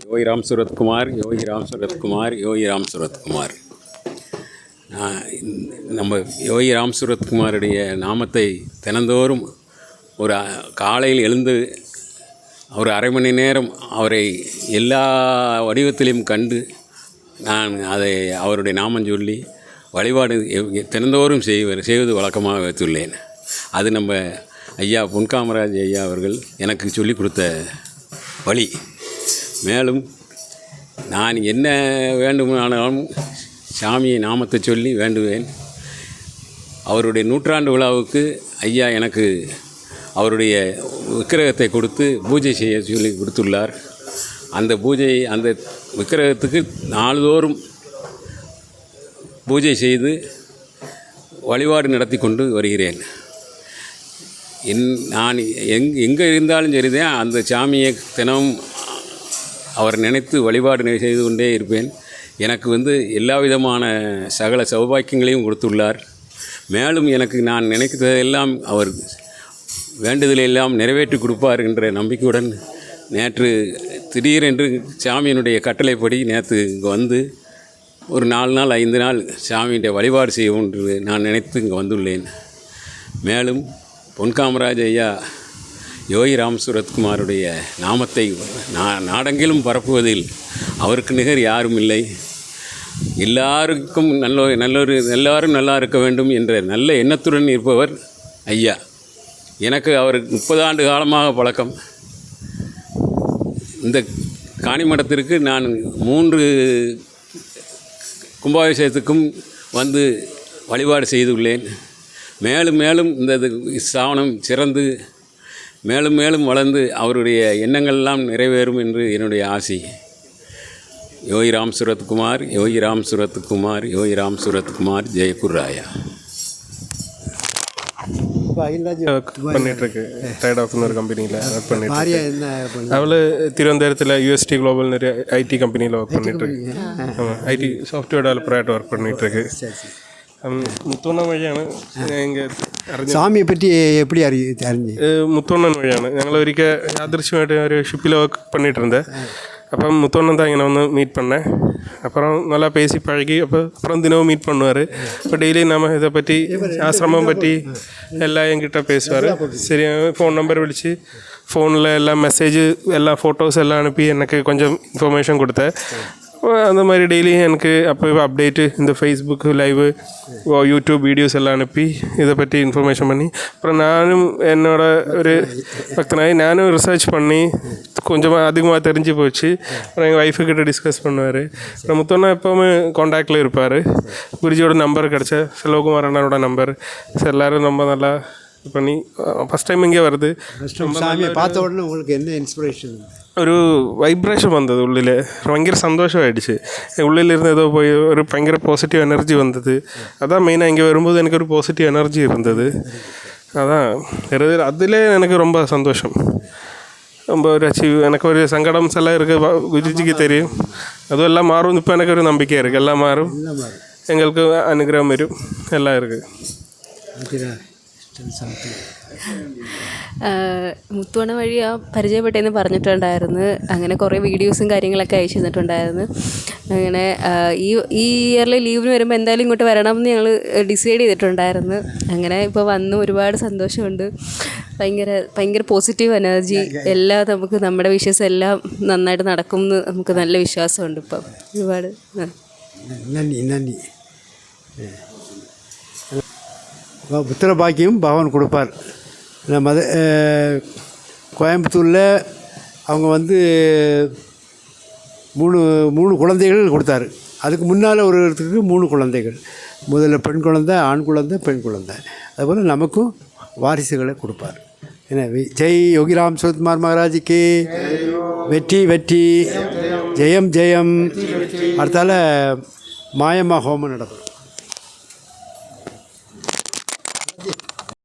யோகி ராம் சுரத்குமார் யோகி ராம் சுரத்குமார் யோகி ராம் சுரத்குமார் நம்ம யோகி ராம் சுரத்குமாருடைய நாமத்தை தினந்தோறும் ஒரு காலையில் எழுந்து ஒரு அரை மணி நேரம் அவரை எல்லா வடிவத்திலையும் கண்டு நான் அதை அவருடைய நாமம் சொல்லி வழிபாடு எவ்- தினந்தோறும் செய்வர் செய்வது வழக்கமாக வைத்துள்ளேன். அது நம்ம ஐயா பொன்காமராஜ் ஐயா அவர்கள் எனக்கு சொல்லிக் கொடுத்த வழி. மேலும் நான் என்ன வேண்டுமானாலும் சாமியை நாமத்தை சொல்லி வேண்டுவேன். அவருடைய நூற்றாண்டு விழாவுக்கு ஐயா எனக்கு அவருடைய விக்கிரகத்தை கொடுத்து பூஜை செய்ய சொல்லி கொடுத்துள்ளார். அந்த பூஜை அந்த விக்கிரகத்துக்கு நாள்தோறும் பூஜை செய்து வழிபாடு நடத்தி கொண்டு வருகிறேன். என் நான் எங் எங்கே இருந்தாலும் சரிதான். அந்த சாமியை தினமும் அவர் நினைத்து வழிபாடு செய்து கொண்டே இருப்பேன். எனக்கு வந்து எல்லா விதமான சகல சௌபாக்கியங்களையும் கொடுத்துள்ளார். மேலும் எனக்கு நான் நினைக்கிறதெல்லாம் அவர் வேண்டுதலையெல்லாம் நிறைவேற்றி கொடுப்பார் என்ற நம்பிக்கையுடன் நேற்று திடீரென்று சாமியினுடைய கட்டளைப்படி நேற்று இங்கே வந்து ஒரு நாலு நாள் ஐந்து நாள் சாமியுடைய வழிபாடு செய்வோம் என்று நான் நினைத்து இங்கே வந்துள்ளேன். மேலும் பொன்காமராஜ் ஐயா யோகி ராம் சுரத்குமாருடைய நாமத்தை நா நாடெங்கிலும் பரப்புவதில் அவருக்கு நிகர் யாரும் இல்லை. எல்லாருக்கும் நல்ல நல்லொரு எல்லாரும் நல்லா இருக்க வேண்டும் என்ற நல்ல எண்ணத்துடன் இருப்பவர் ஐயா. எனக்கு அவர் முப்பது ஆண்டு காலமாக பழக்கம். இந்த காணிமடத்திற்கு நான் மூன்று கும்பாபிஷேகத்துக்கும் வந்து வழிபாடு செய்துள்ளேன். மேலும் மேலும் இந்த இது ஸ்தாபனம் சிறந்து மேலும் மேலும் வளர்ந்து அவருடைய எண்ணங்கள்லாம் நிறைவேறும் என்று என்னுடைய ஆசை. யோகி ராம் சுரத்குமார் யோகி ராம் சுரத்குமார் யோகி ராம் சுரத்குமார் ஜெயகுராயா பண்ணிட்டுருக்கு. ட்ரேட் ஆஃப்னு ஒரு கம்பெனியில் ஒர்க் பண்ணிட்டு அவள் திருவனந்தபுரத்தில் யூஎஸ்டி குளோபல் ஐடி கம்பெனியில் ஒர்க் பண்ணிட்டுருக்கு ஐடி சாஃப்ட்வேர் டெவலப்பராகிட்டு ஒர்க் பண்ணிட்டுருக்கு മുത്തോണ്ണ വഴിയാണ് എങ്കിൽ സ്വാമിയെ പറ്റി എപ്പടി അറിയ അറിഞ്ഞ്? മുത്തോണ്ണൻ വഴിയാണ്. ഞങ്ങൾ ഒരിക്കൽ യാദൃശ്യമായിട്ട് ഒരു ഷിപ്പിൽ വർക്ക് പണിയിട്ടുണ്ട്. അപ്പം முத்தொண்ணன் தான் இங்கே வந்து மீட் பண்ணேன் அப்புறம் நல்லா பேசி பழகி அப்போ அப்புறம் தினமும் மீட் பண்ணுவார் இப்போ டெய்லி நம்ம இதை பற்றி ஆசிரமம் பற்றி எல்லாம் என்கிட்ட பேசுவார் சரி ஃபோன் நம்பர் விழிச்சு ஃபோனில் எல்லாம் மெசேஜ் எல்லா ஃபோட்டோஸ் எல்லாம் அனுப்பி எனக்கு கொஞ்சம் இன்ஃபர்மேஷன் கொடுத்தேன் அந்த மாதிரி டெய்லியும் எனக்கு அப்போ அப்டேட்டு இந்த ஃபேஸ்புக்கு லைவு யூடியூப் வீடியோஸ் எல்லாம் அனுப்பி இதை பற்றி இன்ஃபர்மேஷன் பண்ணி அப்புறம் நானும் என்னோட ஒரு பக்தனாகி நானும் ரிசர்ச் பண்ணி கொஞ்சமாக அதிகமாக தெரிஞ்சு போச்சு. அப்புறம் எங்கள் ஒய்ஃபுக்கிட்ட டிஸ்கஸ் பண்ணுவார். அப்புறம் முத்தொன்னா எப்போவுமே காண்டாக்டில் இருப்பார். குருஜியோட நம்பர் கிடச்ச செல்வகுமார் அண்ணனோட நம்பர் எல்லோரும் ரொம்ப நல்லா இது பண்ணி ஃபஸ்ட் டைம் இங்கே வருது. சாமியை பார்த்த உடனே உங்களுக்கு என்ன இன்ஸ்பிரேஷன் ഒരു വൈബ്രേഷൻ വന്നത് ഉള്ളിൽ ഭയങ്കര സന്തോഷമായിടിച്ച്. ഉള്ളിലിരുന്ന് ഏതോ പോയി ഒരു ഭയങ്കര പോസിറ്റീവ് എനർജി വന്നത്. അതാ മെയിനായി എനിക്ക് വരുമ്പോൾ എനിക്കൊരു പോസിറ്റീവ് എനർജി ഇരുന്നത്. അതാ വേറെ അതിലെ എനിക്ക് ரொம்ப സന്തോഷം. ரொம்ப ഒരു அச்சீவ் எனக்கு ஒரு சங்கடம் சில இருக்கு குஜிஜிக்கு தெரியும் அதுவும் எல்லாம் மாறும் இப்போ எனக்கு ஒரு நம்பிக்கை இருக்கு எல்லாம் എല്ലാം எங்களுக்கு அனுகிரகம் வரும் எல்லாம் இருக்கு മുത്തുവണ വഴി ആ പരിചയപ്പെട്ടെന്ന് പറഞ്ഞിട്ടുണ്ടായിരുന്നു. അങ്ങനെ കുറേ വീഡിയോസും കാര്യങ്ങളൊക്കെ അയച്ചു തന്നിട്ടുണ്ടായിരുന്നു. അങ്ങനെ ഈ ഈ ഇയറിലെ ലീവിന് വരുമ്പോൾ എന്തായാലും ഇങ്ങോട്ട് വരണം എന്ന് ഞങ്ങൾ ഡിസൈഡ് ചെയ്തിട്ടുണ്ടായിരുന്നു. അങ്ങനെ ഇപ്പോൾ വന്ന് ഒരുപാട് സന്തോഷമുണ്ട്. ഭയങ്കര ഭയങ്കര പോസിറ്റീവ് എനർജി എല്ലാം നമുക്ക് നമ്മുടെ വിഷസ് എല്ലാം നന്നായിട്ട് നടക്കും എന്ന് നമുക്ക് നല്ല വിശ്വാസമുണ്ട് ഇപ്പം. ഒരുപാട് നന്ദി നന്ദി. புத்திர பாக்கியம் பகவான் கொடுப்பார். மத கோயம்புத்தூரில் அவங்க வந்து மூணு மூணு குழந்தைகள் கொடுத்தாரு. அதுக்கு முன்னால் ஒரு இடத்துக்கு மூணு குழந்தைகள். முதல்ல பெண் குழந்தை ஆண் குழந்தை பெண் குழந்தை. அதுபோல் நமக்கும் வாரிசுகளை கொடுப்பார். என்ன வி- ஜெய் யோகிராம் சுரத்குமார் மகாராஜுக்கு வெற்றி வெற்றி. ஜெயம் ஜெயம். அடுத்தால மாயம்மா ஹோமம் நடக்கும்.